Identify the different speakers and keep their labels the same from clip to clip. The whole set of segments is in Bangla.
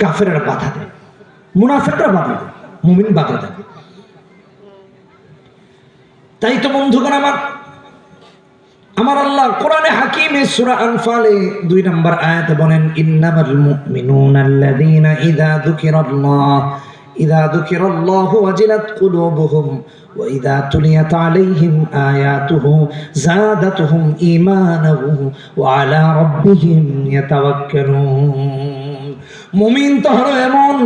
Speaker 1: কাফেরা বাধা দেয়, মুনাফেকরা বাধা দেয়, মুমিন বাধা দেয়। তাই তো বন্ধুগণ আমার আমার আল্লাহ কোরআনে হাকিমে সূরা আনফালে দুই নম্বর আয়াতে বলেন, ইন্নামাল মুমিনুনা আল্লাযীনা ইযা যুকিরাল্লাহ, ইযা যুকিরাল্লাহু ওয়াজিলাত কুলুবুহুম তুলিয়াত আলাইহিম আয়াতুহু যাদাতুহুম ঈমানান ওয়া আলা রাব্বিহিম ইয়াতাওয়াক্কালুন। মুমিন তো হলো এমন।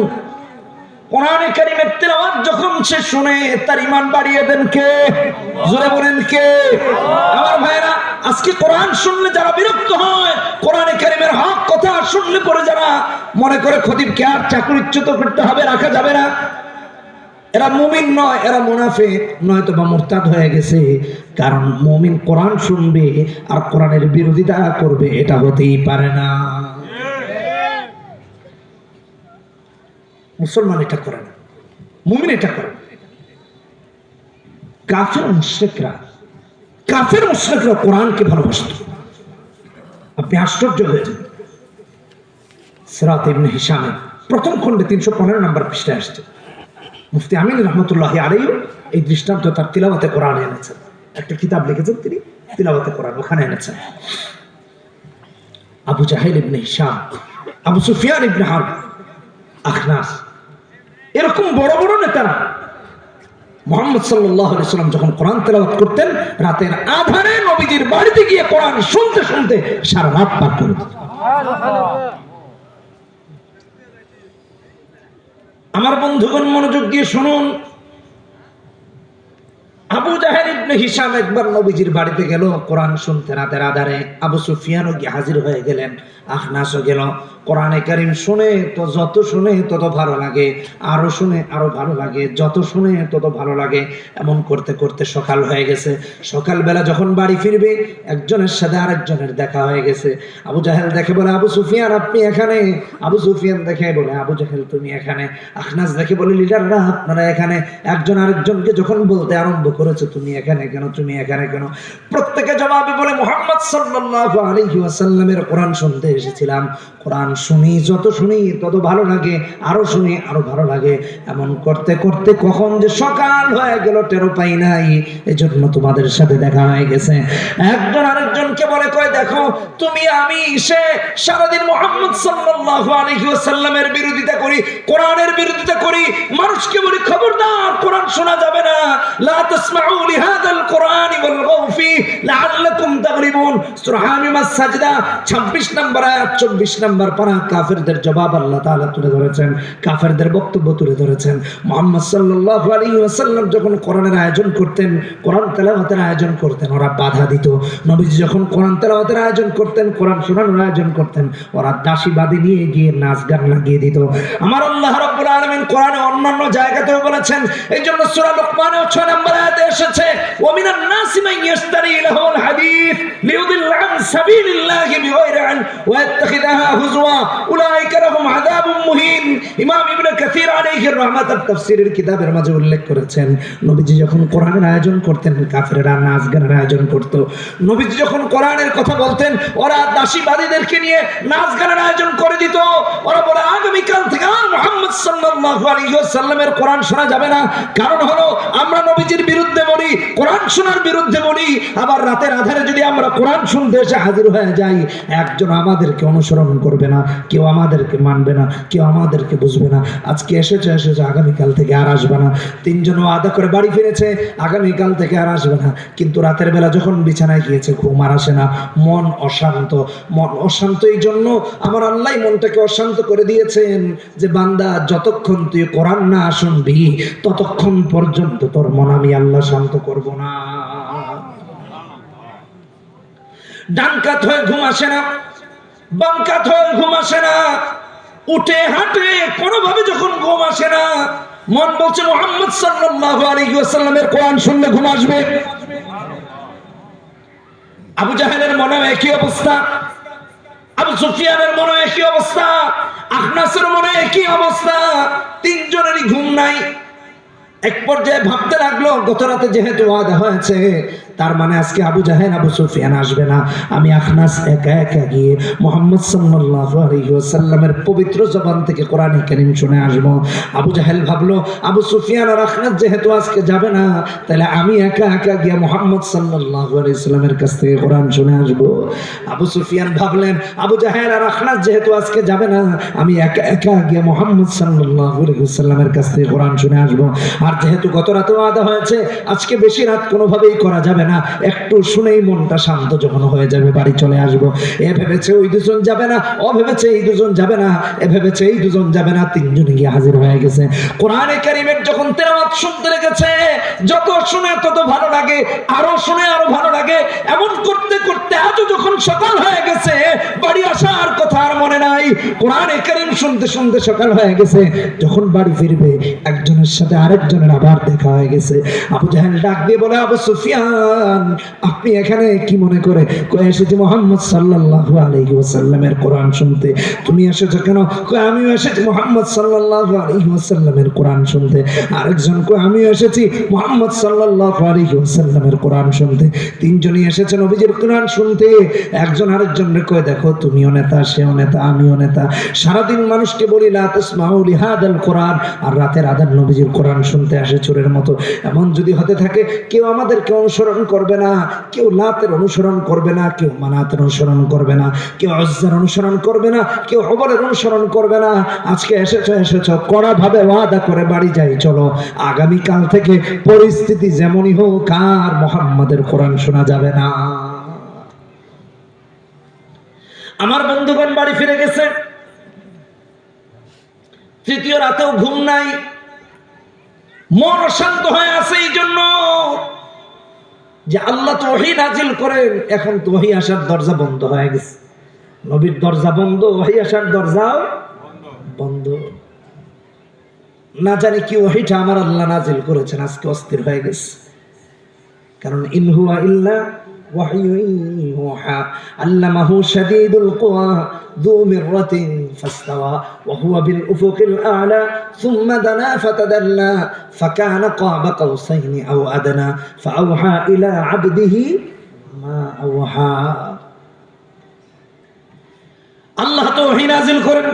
Speaker 1: কোরআনে কারিমের তেলাওয়াত যখন সে শুনে, তার ইমান বাড়িয়ে দেন কে? জোরে বলেন কে? আমার ভাইরা আজকে কোরআন শুনলে যারা বিরক্ত হয়, কোরআনে কারিমের হক কথা শুনলে পরে যারা মনে করে খতিবকে আর চাকরিচ্যুত করতে হবে, রাখা যাবে না। এরা মুমিন নয়, এরা মুনাফে নয়তো বা মুরতাদ হয়ে গেছে। কারণ মুমিন কোরআন শুনবে আর কোরআনের বিরোধিতা করবে, এটা হতেই পারে না। মুসলমান এটা করে না। মুমিন এটা করে। কাফের মুশ্রেকরা কাফের মুশ্রেকরা কোরআনকে ভালোবাসত। আপনি আশ্চর্য হয়ে যান। সিরাত ইবনে হিসামে প্রথম খণ্ডে তিনশো পনেরো নম্বর পৃষ্ঠায় আসছে। মুফতি আমিন রহমতুল্লাহ আলাইও এই দৃষ্টান্ত তার তিলাবাতে কোরআন এনেছেন। একটা কিতাব লিখেছেন তিনি তিলাবাতে কোরআন ওখানে এনেছেন। Abu Jahl ibn Hisham Abu Sufyan ibn Harb, Akhnas এরকম বড় বড় নেতারা। মোহাম্মদ সাল্লাম যখন কোরআন তেলাওয়াত করতেন, রাতের আধারে নবীজির বাড়িতে গিয়ে কোরআন শুনতে শুনতে সারা রাত পার করে আমার বন্ধুগণ, মনোযোগ দিয়ে শুনুন। আবু জাহের ইবনে হিসাম একবার নবীজির বাড়িতে গেল, কোরআন শুনতে রাতের আধারে। আবু সুফিয়ানও গিয়ে হাজির হয়ে গেলেন, আখনাসও গেল। কোরআনে কারিম শুনে তো যত শুনে তত ভালো লাগে, আরও শুনে আরও ভালো লাগে, যত শুনে তত ভালো লাগে। এমন করতে করতে সকাল হয়ে গেছে। সকালবেলা যখন বাড়ি ফিরবে, একজনের সাথে আরেকজনের দেখা হয়ে গেছে। আবু জাহেল দেখে বলে, আবু সুফিয়ান, আপনি এখানে? আবু সুফিয়ান দেখে বলে, আবু জাহেল, তুমি এখানে? আখনাস দেখে বলে, লিডাররা, আপনারা এখানে? একজন আরেকজনকে যখন বলতে আরম্ভ করেছে, তুমি এখানে কেন, তুমি এখানে কেন? প্রত্যেকে জবাবে বলে, মোহাম্মদ সাল্লাল্লাহু আলাইহি ওয়াসাল্লামের কোরআন শুনতে এসেছিলাম। কোরআন শুনি, যত শুনি, তত ভালো লাগে, আরও শুনি, আরও ভালো লাগে। এমন করতে করতে কখন যে সকাল হয়ে গেল টেরো পাই নাই। এজন্য তোমাদের সাথে দেখা হয়ে গেছে। একজন আরেকজনকে বলে, কয়, দেখো, তুমি, আমি, সে সারাদিন মোহাম্মদ সাল্লাল্লাহু আলাইহি ওয়াসাল্লামের বিরোধিতা করি, কোরআনের বিরোধিতা করি। মানুষকে বলি, খবরদার, কোরআন শোনা যাবে না। লা তাসমাউ লিহাদাল কোরআনি ওয়ালগাউ ফি লাআল্লাকুম তাগলিবুন সূরা হামিমাস সাজদা 26 নম্বর আয়াত 24 নম্বর পারা কাফেরদের জবাব আল্লাহ তাআলা তুলে ধরেছেন কাফেরদের বক্তব্য তুলে ধরেছেন۔ মুহাম্মদ সাল্লাল্লাহু আলাইহি ওয়াসাল্লাম যখন কোরআনের আয়োজন করতেন কোরআন তেলাওয়াতের আয়োজন করতেন, ওরা বাধা দিত। নবীজি যখন কোরআন তেলাওয়াতের আয়োজন করতেন কোরআন শোনানোর আয়োজন করতেন, ওরা দাসী বাদী নিয়ে গিয়ে নাচ গান লাগিয়ে দিত। আমার আল্লাহ রাব্বুল আলামিন কোরআনে অন্যান্য জায়গাতেও বলেছেন। এই জন্য সূরা লোকমানেও 6 নম্বর আয়াতে এসেছে ওয়া মিনান নাসি মান ইশতারি লাহুল হাদিস লিউদিল্লা আন সাবিলিল্লাহি বিগাইরি আন ওয়া ইয়াত্তাখিদাহা হুজওয়া। উলাইকা লাহুম আযাবুম মুহিন। ইমাম ইবনে কাসির আলাইহি রাহমাতাত তাফসীরের কিতাবের মাঝে উল্লেখ করেছেন, নবীজি যখন কোরআনের আয়োজন করতেন, কাফেররা নাচ গানের আয়োজন করত। নবীজি যখন কোরআনের কথা বলতেন, ওরা দাসীবাদীদেরকে নিয়ে নাচ গানের আয়োজন করে দিত। ওরা বলে, আগামীকাল থেকে মোহাম্মদ সাল্লাল্লাহু আলাইহি ওয়াসাল্লামের কোরআন শোনা যাবে না। কারণ হলো, আমরা নবীজির বিরুদ্ধে বলি, কোরআন শোনার বিরুদ্ধে বলি, আবার রাতের আধারে যদি আমরা কোরআন শুনতে এসে হাজির হয়ে যাই, একজন আমাদেরকে অনুসরণ করবে না, কেউ আমাদেরকে মানবে না, কেউ আমাদেরকে বুঝবে না। আজকে এসেছে এসেছে, আগামীকাল থেকে আর আসবে না। তিনজন আদা করে বাড়ি ফিরেছে, আগামীকাল থেকে আর আসবে না। কিন্তু রাতের বেলা যখন বিছানায় গিয়েছে, ঘুম আর আসে না। মন অশান্ত মন অশান্ত এই জন্য আমার আল্লাহ মনটাকে অশান্ত করে দিয়েছেন যে, বান্দা যতক্ষণ তুই কোরআন না শুনবি, ততক্ষণ পর্যন্ত তোর মন আমি আল্লাহ শান্ত করব না। ডান কাত হয়ে ঘুম আসে না, বাম কাত হয়ে ঘুম আসে না, উঠে হাঁটে কোনোভাবে যখন ঘুম আসে না, মন বলছে, মোহাম্মদ সাল্লাল্লাহু আলাইহি ওয়াসাল্লামের কোরআন শুনলে ঘুম আসবে। আবু জাহেলের মনে একই অবস্থা, আবু সুফিয়ানের মনে একই অবস্থা আখনাসের মনে কি অবস্থা। তিনজনেরই ঘুম নাই। এক পর্যায়ে ভাবতে লাগল, গত রাতে যেহেতু ওয়াদা হয়েছে, তার মানে আজকে আবু জাহেদ আবু সুফিয়ান আসবে না। আমি আখনাস একা একা গিয়ে মোহাম্মদ সাল্লাল্লাহু আলাইহি ওয়াসাল্লামের পবিত্র জবান থেকে কোরআন কারীম শুনে আসব। আবু জাহেল ভাবলো, আবু সুফিয়ান আর আখনাস যেহেতু আজকে যাবে না, তাহলে আমি একা একা গিয়ে মোহাম্মদ সাল্লাল্লাহু আলাইহি ওয়াসাল্লামের কাছ থেকে কোরআন শুনে আসব। আবু সুফিয়ান ভাবলেন, আবু জাহেল আর আখনাস যেহেতু আজকে যাবে না, আমি একা একা গিয়ে মোহাম্মদ সাল্লাল্লাহু আলাইহি কাছ থেকে কোরআন শুনে আসব। আর যেহেতু গত রাতে ওয়াদা হয়েছে, আজকে বেশি রাত কোনোভাবেই করা যাবে না। একটু শুনেই মনটা শান্ত যখন হয়ে যাবে, বাড়ি চলে আসব। এ ভেবেছে ওই দুজন যাবে না ও ভেবেছে এই দুজন যাবে না, এ ভেবেছে এই দুজন যাবে না তিনজনে গিয়ে হাজির হয়ে গেছে। কোরআনে কারিমের যখন তেলাওয়াত শুনতে লেগেছে, যত শুনে তত ভালো লাগে, আরও শুনে আরও ভালো লাগে। এমন করতে করতে আজও যখন সকাল হয়ে গেছে, বাড়ি আসার কথা আর মনে নাই। কোরআনে কারিম শুনতে শুনতে সকাল হয়ে গেছে, যখন বাড়ি ফিরবে একজনের সাথে আরেকজনের আবার দেখা হয়ে গেছে। আবু জাহেল ডাক দিয়ে বলে, আবু সুফিয়ান, আপনি এখানে কি মনে করে? কয়ে, এসেছি মোহাম্মদ সাল্লাল্লাহু আলাইহি ওয়াসাল্লামের কোরআন শুনতে। তুমি এসেছ কেন? কয়ে, আমিও এসেছি মোহাম্মদ সাল্লাল্লাহু আলাইহি ওয়াসাল্লামের কোরআন শুনতে। আরেকজন কয়ে, আমিও এসেছি মোহাম্মদ সাল্লাল্লাহু আলাইহি ওয়াসাল্লামের কোরআন শুনতে। তিনজনই এসেছে নবীজির কোরআন শুনতে। একজন আরেকজনের কয়ে, দেখো, তুমিও নেতা, সেও নেতা, আমিও নেতা। সারাদিন মানুষকে বলি, লা তাসমাউ লিহাদাল কোরআন, আর রাতের আদান নবীজির কোরআন শুনতে আসে চোরের মতো। এমন যদি হতে থাকে, কেউ আমাদেরকে অনুসরণ করবে না, কেউ লাতের অনুসরণ করবে না, কেউ মানাতের অনুসরণ করবে না, কেউ অজ্জার অনুসরণ করবে না, কেউ হবরের অনুসরণ করবে না। আজকে এসেছ এসেছ কড়া ভাবে ওয়াদা করে বাড়ি যাই, চলো। আগামী কাল থেকে পরিস্থিতি যেমনই হোক, আর মোহাম্মদের কোরআন শোনা যাবে না। আমার বন্ধুগণ বাড়ি ফিরে গেছে। তৃতীয় রাতেও ঘুম নাই। মন অশান্ত হয়ে আছে এই জন্য যে আল্লাহ তো ওহি নাজিল করেন, এখন তো ওহি আসার দরজা বন্ধ হয়ে গেছে। নবীর দরজা বন্ধ, ওহি আসার দরজাও বন্ধ। না জানি কি ওহিটা আমার আল্লাহ নাজিল করেছেন, আজকে অস্থির হয়ে গেছে। কারণ ইনহুয়া ইল্লা আল্লামাহু শাদীদুল কুওয়া ذو مرة فاستوى وهو بالأفق الأعلى ثم دنا فتدلى فكان قاب قوسين أو أدنى فأوحى إلى عبده ما أوحى আল্লাহ তো ওহী নাজিল করেন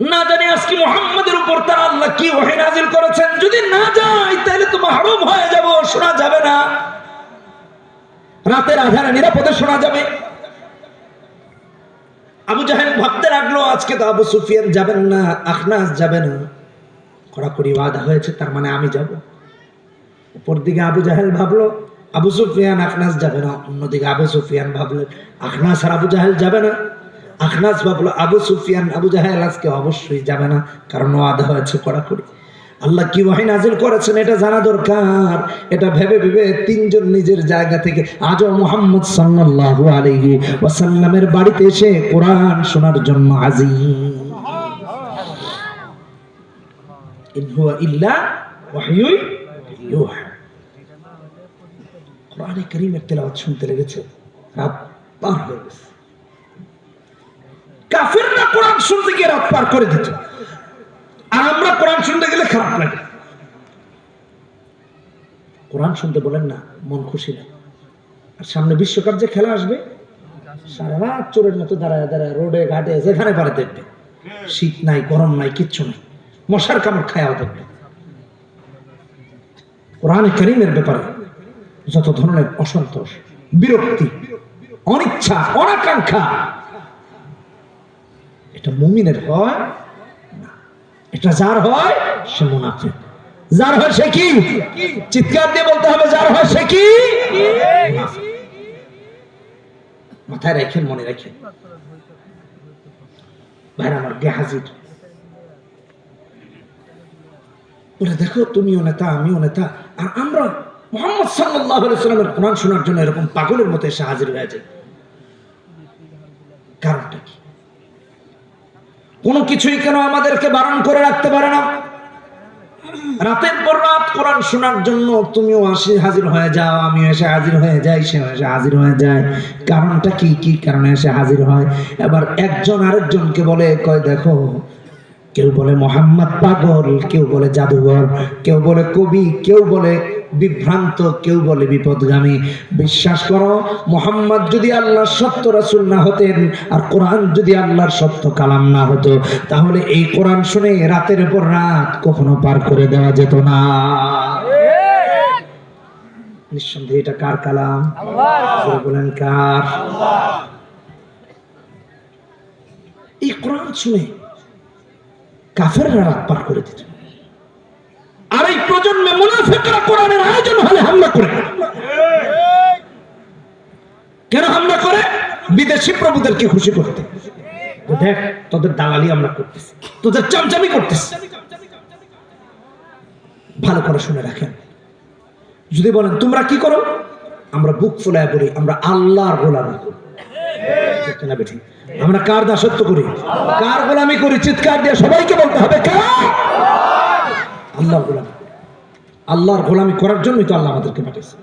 Speaker 1: না জানি আজকে মোহাম্মদের উপর তার আল্লাহ কি ওহী নাজিল করেছেন যদি না যাই তাহলে তো মাহরুম হয়ে যাব শোনা যাবে না রাতের আধারে নিরাপদে শোনা যাবে। আবু জাহেল ভাবতে লাগল, আজকে তো আবু সুফিয়ান যাবেন না আখনাস যাবে না কড়াকড়ি ওয়াদা হয়েছে, তার মানে আমি যাব। উপর দিকে আবু জাহেল ভাবলো, আবু সুফিয়ান আখনাস যাবে না। অন্যদিকে আবু সুফিয়ান ভাবলেন আখনাস আর আবু জাহেল যাবে না। আখনাস ভাবলো, আবু সুফিয়ান, আবু জাহেল আজকে অবশ্যই যাবে না, কারণ ওয়াদা হয়েছে কড়াকড়ি। আল্লাহ কি ওয়াহি নাজিল করেছেন এটা জানা দরকার। এটা ভেবে ভেবে তিনজন নিজের জায়গা থেকে আজও মোহাম্মদ সাল্লাল্লাহু আলাইহি ওয়াসাল্লামের বাড়িতে এসে কোরআন শোনার জন্য আর আমরা কোরআন খারাপ লাগে কোরআন শুনতে বলেন না, মন খুশি না। আর সামনে বিশ্বকাপ যে খেলা আসবে, সারা রাত চোরের মতো দাঁড়ায় দাঁড়ায় রোডে, ঘাটে, যেখানে পারে দেখবে। শীত নাই, গরম নাই, কিচ্ছু নাই। মশার কামড় খায়াও দেখবে। কোরআনে করিমের ব্যাপারে যত ধরনের অসন্তোষ, বিরক্তি, অনিচ্ছা, অনাকাঙ্ক্ষা, এটা মুমিনের হয়। এটা যার হয়, সে মুনাফিক। যার হয় সে কি? চিৎকার দিয়ে বলতে হবে, যার হয় সে কি? মাথায় রেখেন, মনে রেখেন। ভাইরা আমার বলে, দেখো, তুমিও নেতা, আমিও নেতা, আর আমরা মোহাম্মদ সাল্লাহ সাল্লামের কোরআন শোনার জন্য এরকম পাগলের মতো এসে হাজির হয়ে যায় কারণটা কি কোনো কিছুই কেন আমাদেরকে বারণ করে রাখতে পারে না? রাতের পর রাত কোরআন শোনার জন্য তুমিও আসি হাজির হয়ে যাও আমি এসে হাজির হয়ে যাই সে এসে হাজির হয়ে যায়। কারণটা কি? কি কারণে এসে হাজির হয়? এবার একজন আরেকজনকে বলে, কয়, দেখো কেউ বলে মোহাম্মদ পাগল, কেউ বলে জাদুঘর, কেউ বলে কবি, কেউ বলে বিভ্রান্ত, কেউ বলে বিপদগামী। বিশ্বাস করো, মোহাম্মদ যদি আল্লাহর সত্য রাসূল না হতেন আর কোরআন যদি আল্লাহর সত্য কালাম না হতো, তাহলে এই কোরআন শুনে রাতের পর রাত কখনো পার করে দেওয়া যেত না। নিঃসন্দেহে এটা কার কালাম? বলেন কার? এই কোরআন শুনে কাফেররা রাত পার করে দিত। আর এই প্রজন্মে মুনাফিকরা কোরআনের আয়োজন হলে হামলা করে কেন হামলা করে? বিদেশি প্রভুদেরকে খুশি করতে। দেখ, তোদের দালালি আমরা করতেছি, তোদের চামচামি করতেছি। ভালো করে শুনে রাখেন। যদি বলেন, তোমরা কি করো? আমরা বুক ফুলায় পড়ি আমরা আল্লাহর গোলামি করি। না বেঠিক? আমরা কার দাসত্ব করি? কার গোলামি করি? চিৎকার দিয়ে সবাইকে বলতে হবে আল্লাহর গোলামি। আল্লাহর গোলামি করার জন্যই তো আল্লাহ আমাদেরকে পাঠিয়েছে।